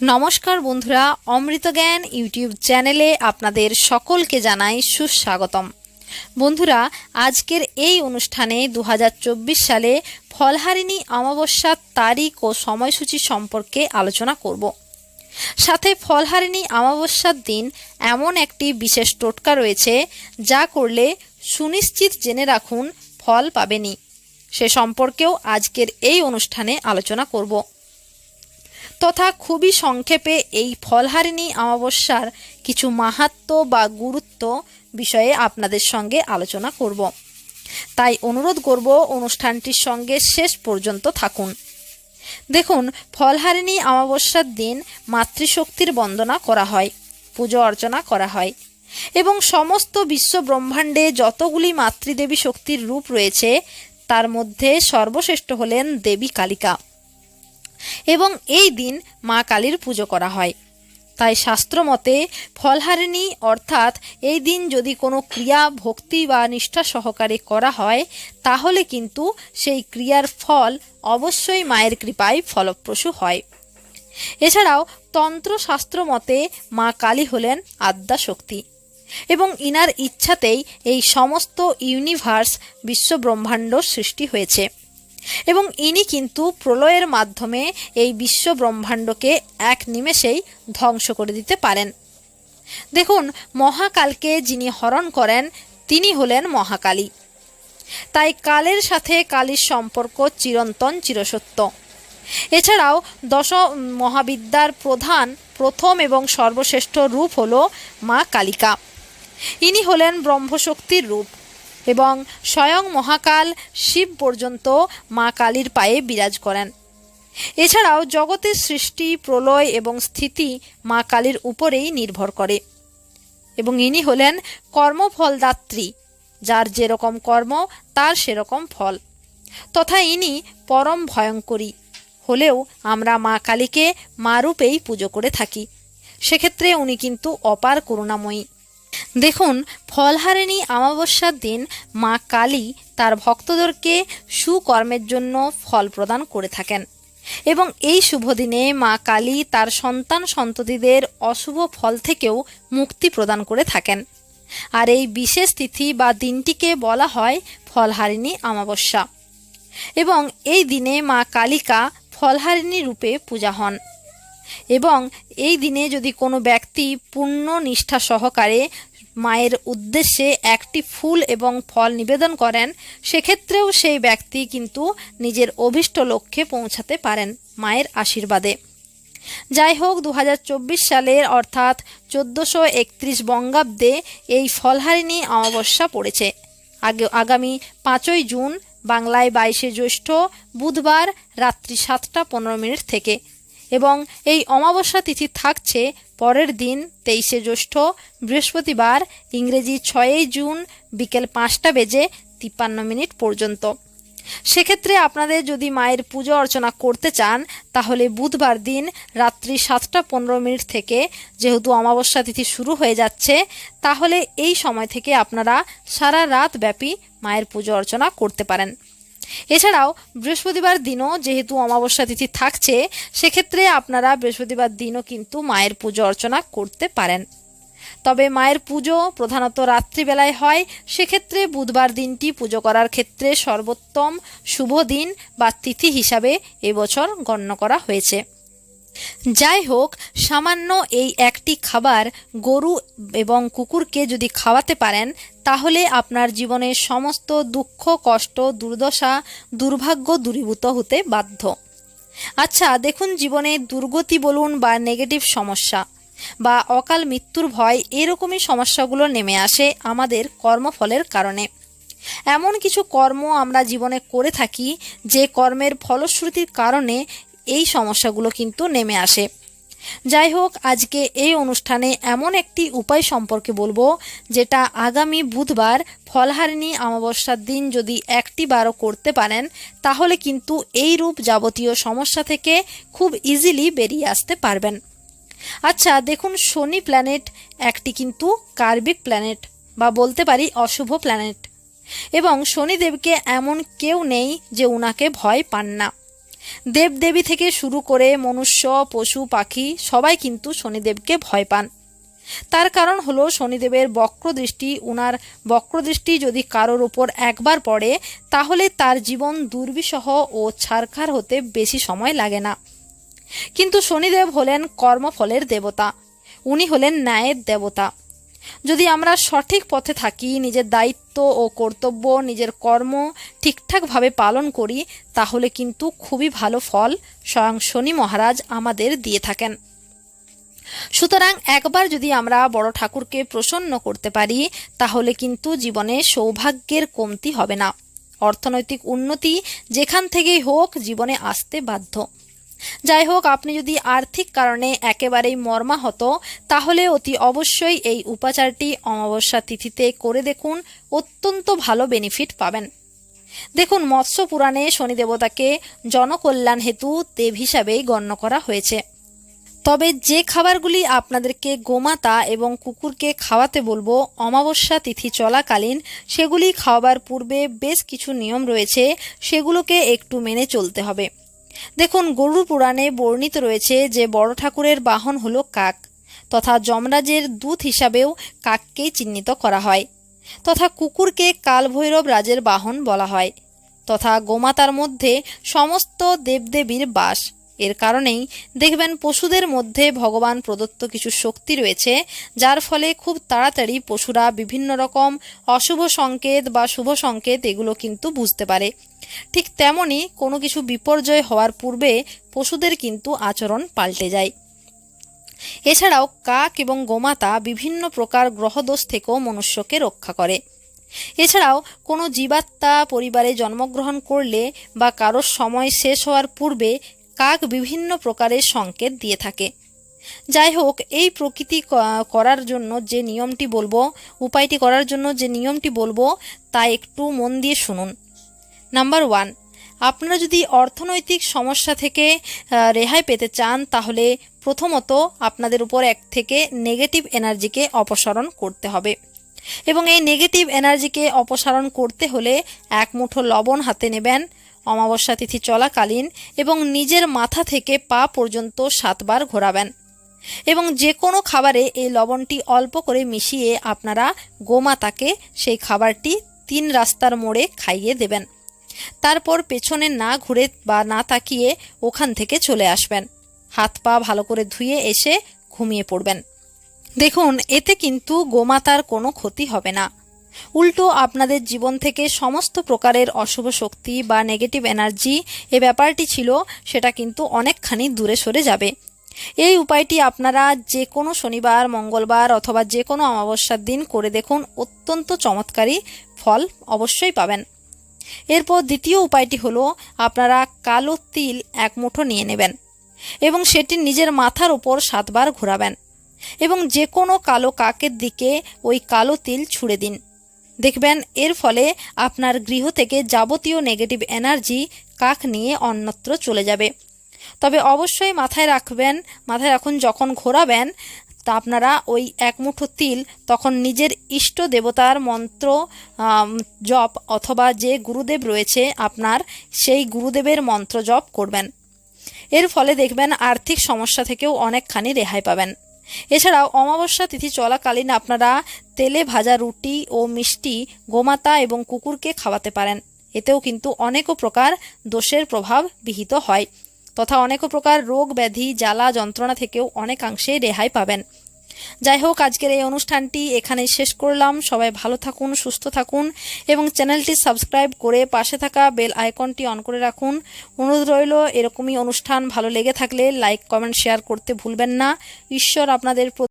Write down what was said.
নমস্কার বন্ধুরা, অমৃত জ্ঞান ইউটিউব চ্যানেলে আপনাদের সকলকে জানাই সুস্বাগতম। বন্ধুরা, আজকের এই অনুষ্ঠানে দু হাজার চব্বিশ সালে ফলহারিণী অমাবস্যার তারিখ ও সময়সূচি সম্পর্কে আলোচনা করব। সাথে ফলহারিণী অমাবস্যার দিন এমন একটি বিশেষ টোটকা রয়েছে, যা করলে সুনিশ্চিত জেনে রাখুন ফল পাবেনি সে সম্পর্কেও আজকের এই অনুষ্ঠানে আলোচনা করব। তথা খুবই সংক্ষেপে এই ফলহারিণী অমাবস্যার কিছু মাহাত্ম বা গুরুত্ব বিষয়ে আপনাদের সঙ্গে আলোচনা করব। তাই অনুরোধ করব অনুষ্ঠানটির সঙ্গে শেষ পর্যন্ত থাকুন। দেখুন, ফলহারিণী অমাবস্যার দিন মাতৃশক্তির বন্দনা করা হয়, পুজো অর্চনা করা হয় এবং সমস্ত বিশ্ব ব্রহ্মাণ্ডে যতগুলি মাতৃদেবী শক্তির রূপ রয়েছে, তার মধ্যে সর্বশ্রেষ্ঠ হলেন দেবী কালিকা। এবং এই দিন মা কালীর পুজো করা হয়। তাই শাস্ত্রমতে ফলহারিণী অর্থাৎ এই দিন যদি কোনো ক্রিয়া, ভক্তি বা নিষ্ঠা সহকারে করা হয়, তাহলে কিন্তু সেই ক্রিয়ার ফল অবশ্যই মায়ের কৃপায় ফলপ্রসূ হয়। এছাড়াও তন্ত্রশাস্ত্র মতে মা কালী হলেন আদ্যা শক্তি এবং ইনার ইচ্ছাতেই এই সমস্ত ইউনিভার্স বিশ্বব্রহ্মাণ্ড সৃষ্টি হয়েছে। এবং ইনি কিন্তু প্রলয়ের মাধ্যমে এই বিশ্ব ব্রহ্মাণ্ডকে এক নিমেষেই ধ্বংস করে দিতে পারেন। দেখুন, মহাকালকে যিনি হরণ করেন, তিনি হলেন মহাকালী। তাই কালের সাথে কালীর সম্পর্ক চিরন্তন চিরসত্য। এছাড়াও দশ মহাবিদ্যার প্রধান, প্রথম এবং সর্বশ্রেষ্ঠ রূপ হল মা কালিকা। ইনি হলেন ব্রহ্মশক্তির রূপ। এবং স্বয়ং মহাকাল শিব পর্যন্ত মা কালীর পায়ে বিরাজ করেন। এছাড়াও জগতের সৃষ্টি, প্রলয় এবং স্থিতি মা কালীর উপরেই নির্ভর করে। এবং ইনি হলেন কর্মফলদাত্রী, যার যেরকম কর্ম, তার সেরকম ফল। তথা ইনি পরম ভয়ঙ্করী, হলেও আমরা মা কালীকে মা রূপেই পুজো করে থাকি। সেক্ষেত্রে উনি কিন্তু অপার করুণাময়ী। দেখুন, ফলহারিণী অমাবস্যার দিন মা কালী তার ভক্তদেরকে সুকর্মের জন্য ফল প্রদান করে থাকেন। এবং এই শুভ দিনে মা কালী তার সন্তান সন্ততিদের অশুভ ফল থেকেও মুক্তি প্রদান করে থাকেন। আর এই বিশেষ তিথি বা দিনটিকে বলা হয় ফলহারিণী অমাবস্যা। এবং এই দিনে মা কালিকা ফলহারিণী রূপে পূজা হন। এবং এই দিনে যদি কোনো ব্যক্তি পূর্ণ নিষ্ঠা সহকারে মায়ের উদ্দেশ্যে একটি ফুল এবং ফল নিবেদন করেন, সেক্ষেত্রেও সেই ব্যক্তি কিন্তু নিজের অভিষ্ট লক্ষ্যে পৌঁছাতে পারেন মায়ের আশীর্বাদে। যাই হোক দু হাজার চব্বিশ সালের অর্থাৎ চোদ্দোশো একত্রিশ বঙ্গাব্দে এই ফলহারিণী অমাবস্যা পড়েছে। আগে, আগামী পাঁচই জুন বাংলায় বাইশে জ্যৈষ্ঠ বুধবার রাত্রি সাতটা পনেরো মিনিট থেকে। এবং এই অমাবস্যা তিথি থাকছে পরের দিন, তেইশে জ্যৈষ্ঠ, বৃহস্পতিবার, ইংরেজি ছয়ই জুন, বিকেল পাঁচটা বেজে তিপ্পান্ন মিনিট পর্যন্ত। সেক্ষেত্রে আপনাদের যদি মায়ের পুজো অর্চনা করতে চান, তাহলে বুধবার দিন রাত্রি সাতটা পনেরো মিনিট থেকে যেহেতু অমাবস্যা তিথি শুরু হয়ে যাচ্ছে, তাহলে এই সময় থেকে আপনারা সারা রাত ব্যাপী মায়ের পুজো অর্চনা করতে পারেন। এছাড়াও বৃহস্পতিবার দিনও যেহেতু অমাবস্যা তিথি থাকছে, সেক্ষেত্রে আপনারা বৃহস্পতিবার দিনও কিন্তু মায়ের পুজো অর্চনা করতে পারেন। তবে মায়ের পুজো প্রধানত রাত্রিবেলায় হয়, সেক্ষেত্রে বুধবার দিনটি পুজো করার ক্ষেত্রে সর্বোত্তম শুভ দিন বা তিথি হিসাবে এবছর গণ্য করা হয়েছে। যাই হোক সামান্য এই একটি খাবার গরু এবং কুকুরকে যদি খাওয়াতে পারেন, তাহলে আপনার জীবনের সমস্ত দুঃখ, কষ্ট, দুর্দশা, দুর্ভাগ্য দূরীভূত হতে বাধ্য। আচ্ছা দেখুন জীবনে দুর্গতি বলুন বা নেগেটিভ সমস্যা বা অকাল মৃত্যুর ভয়, এরকমই সমস্যাগুলো নেমে আসে আমাদের কর্মফলের কারণে। এমন কিছু কর্ম আমরা জীবনে করে থাকি, যে কর্মের ফলশ্রুতির কারণে এই সমস্যাগুলো কিন্তু নেমে আসে। যাই হোক, আজকে এই অনুষ্ঠানে এমন একটি উপায় সম্পর্কে বলব, যেটা আগামী বুধবার ফলহারিণী অমাবস্যার দিন যদি একটি বারও করতে পারেন, তাহলে কিন্তু এই রূপ যাবতীয় সমস্যা থেকে খুব ইজিলি বেরিয়ে আসতে পারবেন। আচ্ছা দেখুন, শনি প্ল্যানেট একটি কিন্তু কার্বিক প্ল্যানেট বা বলতে পারি অশুভ প্ল্যানেট এবং শনিদেবকে এমন কেউ নেই যে উনাকে ভয় পান না। দেবদেবী থেকে শুরু করে মনুষ্য, পশু, পাখি, সবাই কিন্তু শনিদেবকে ভয় পান। তার কারণ হলো শনিদেবের বক্রদৃষ্টি। উনার বক্রদৃষ্টি যদি কারোর ওপর একবার পড়ে, তাহলে তার জীবন দুর্বিষহ ও ছারখার হতে বেশি সময় লাগে না। কিন্তু শনিদেব হলেন কর্মফলের দেবতা। উনি হলেন ন্যায়ের দেবতা। যদি আমরা সঠিক পথে থাকি, নিজের দায়িত্ব ও কর্তব্য, নিজের কর্ম ঠিকঠাকভাবে পালন করি, তাহলে কিন্তু খুবই ভালো ফল স্বয়ং শনি মহারাজ আমাদের দিয়ে থাকেন। সুতরাং একবার যদি আমরা বড় ঠাকুরকে প্রসন্ন করতে পারি, তাহলে কিন্তু জীবনে সৌভাগ্যের কমতি হবে না। অর্থনৈতিক উন্নতি যেখান থেকেই হোক জীবনে আসতে বাধ্য। যাই হোক আপনি যদি আর্থিক কারণে একেবারেই মর্মাহত, তাহলে অতি অবশ্যই এই উপাচারটি অমাবস্যা তিথিতে করে দেখুন, অত্যন্ত ভালো বেনিফিট পাবেন। দেখুন, মৎস্য পুরাণে শনি দেবতাকে জনকল্যাণ হেতু দেব হিসাবেই গণ্য করা হয়েছে। তবে যে খাবারগুলি আপনাদেরকে গোমাতা এবং কুকুরকে খাওয়াতে বলব, অমাবস্যা তিথি চলাকালীন, সেগুলি খাওয়াবার পূর্বে বেশ কিছু নিয়ম রয়েছে, সেগুলোকে একটু মেনে চলতে হবে। দেখুন, গরুর পুরাণে বর্ণিত রয়েছে যে বড় ঠাকুরের বাহন হল কাক, তথা যমরাজের দূত হিসাবেও কাককে চিহ্নিত করা হয়, তথা কুকুরকে কালভৈরব রাজের বাহন বলা হয়, তথা গোমাতার মধ্যে সমস্ত দেবদেবীর বাস। এর কারণেই দেখবেন পশুদের মধ্যে ভগবান প্রদত্ত কিছু শক্তি রয়েছে, যার ফলে খুব তাড়াতাড়ি পশুরা বিভিন্ন রকম অশুভ সংকেত বা শুভ সংকেত এগুলো কিন্তু বুঝতে পারে। ঠিক তেমনই কোনো কিছু বিপর্যয় হওয়ার পূর্বে পশুদের কিন্তু আচরণ পাল্টে যায়। এছাড়াও কাক এবং গোমাতা বিভিন্ন প্রকার গ্রহদোষ থেকেও মনুষ্যকে রক্ষা করে। এছাড়াও কোনো জীবাত্মা পরিবারে জন্মগ্রহণ করলে বা কারোর সময় শেষ হওয়ার পূর্বে কাক বিভিন্ন প্রকারের সংকেত দিয়ে থাকে। যাই হোক এই প্রকৃতি করার জন্য যে নিয়মটি বলব, উপায়টি করার জন্য যে নিয়মটি বলব, তা একটু মন দিয়ে শুনুন। নাম্বার ওয়ান, আপনারা যদি অর্থনৈতিক সমস্যা থেকে রেহাই পেতে চান, তাহলে প্রথমত আপনাদের উপর এক থেকে নেগেটিভ এনার্জিকে অপসারণ করতে হবে। এবং এই নেগেটিভ এনার্জিকে অপসারণ করতে হলে এক মুঠো লবণ হাতে নেবেন অমাবস্যা তিথি চলাকালীন এবং নিজের মাথা থেকে পা পর্যন্ত সাতবার ঘোরাবেন। এবং যে কোনো খাবারে এই লবণটি অল্প করে মিশিয়ে আপনারা গোমাতাকে সেই খাবারটি তিন রাস্তার মোড়ে খাইয়ে দেবেন। তারপর পেছনে না ঘুরে বা না তাকিয়ে ওখান থেকে চলে আসবেন। হাত পা ভালো করে ধুয়ে এসে ঘুমিয়ে পড়বেন। দেখুন, এতে কিন্তু গোমাতার কোনো ক্ষতি হবে না। উল্টো আপনাদের জীবন থেকে সমস্ত প্রকারের অশুভ শক্তি বা নেগেটিভ এনার্জি এ ব্যাপারটি ছিল, সেটা কিন্তু অনেকখানি দূরে সরে যাবে। এই উপায়টি আপনারা যে কোনো শনিবার, মঙ্গলবার অথবা যে কোনো অমাবস্যার দিন করে দেখুন, অত্যন্ত চমৎকারী ফল অবশ্যই পাবেন। এরপর দ্বিতীয় উপায়টি হলো, আপনারা কালো তিল এক মুঠো নিয়ে নেবেন এবং সেটি নিজের মাথার উপর সাতবার ঘোরাবেন এবং যে কোনো কালো কাকের দিকে ওই কালো তিল ছুঁড়ে দিন। দেখবেন, এর ফলে আপনার গৃহ থেকে যাবতীয় নেগেটিভ এনার্জি কাক নিয়ে অন্যত্র চলে যাবে। তবে অবশ্যই মাথায় রাখবেন, মাথায় রাখুন, যখন ঘোরাবেন, তা আপনারা ওই এক মুঠো তিল, তখন নিজের ইষ্ট দেবতার মন্ত্র জপ অথবা যে গুরুদেব রয়েছে আপনার, সেই গুরুদেবের মন্ত্র জপ করবেন। এর ফলে দেখবেন আর্থিক সমস্যা থেকেও অনেকখানি রেহাই পাবেন। এছাড়াও অমাবস্যা তিথি চলাকালীন আপনারা তেলে ভাজা রুটি ও মিষ্টি, গোমাতা এবং কুকুরকে খাওয়াতে পারেন। এতেও কিন্তু অনেকও প্রকার দোষের প্রভাব বিহিত হয়। তথা অনেকও প্রকার রোগ ব্যাধি, জ্বালা, যন্ত্রণা থেকেও অনেকাংশে রেহাই পাবেন। যাই হোক, আজকের এই অনুষ্ঠানটি এখানে শেষ করলাম। সবাই ভালো থাকুন, সুস্থ থাকুন এবং চ্যানেলটি সাবস্ক্রাইব করে পাশে থাকা বেল আইকনটি অন করে রাখুন। অনুরোধ রইল, এরকমই অনুষ্ঠান ভালো লেগে থাকলে লাইক, কমেন্ট, শেয়ার করতে ভুলবেন না। ঈশ্বর আপনাদের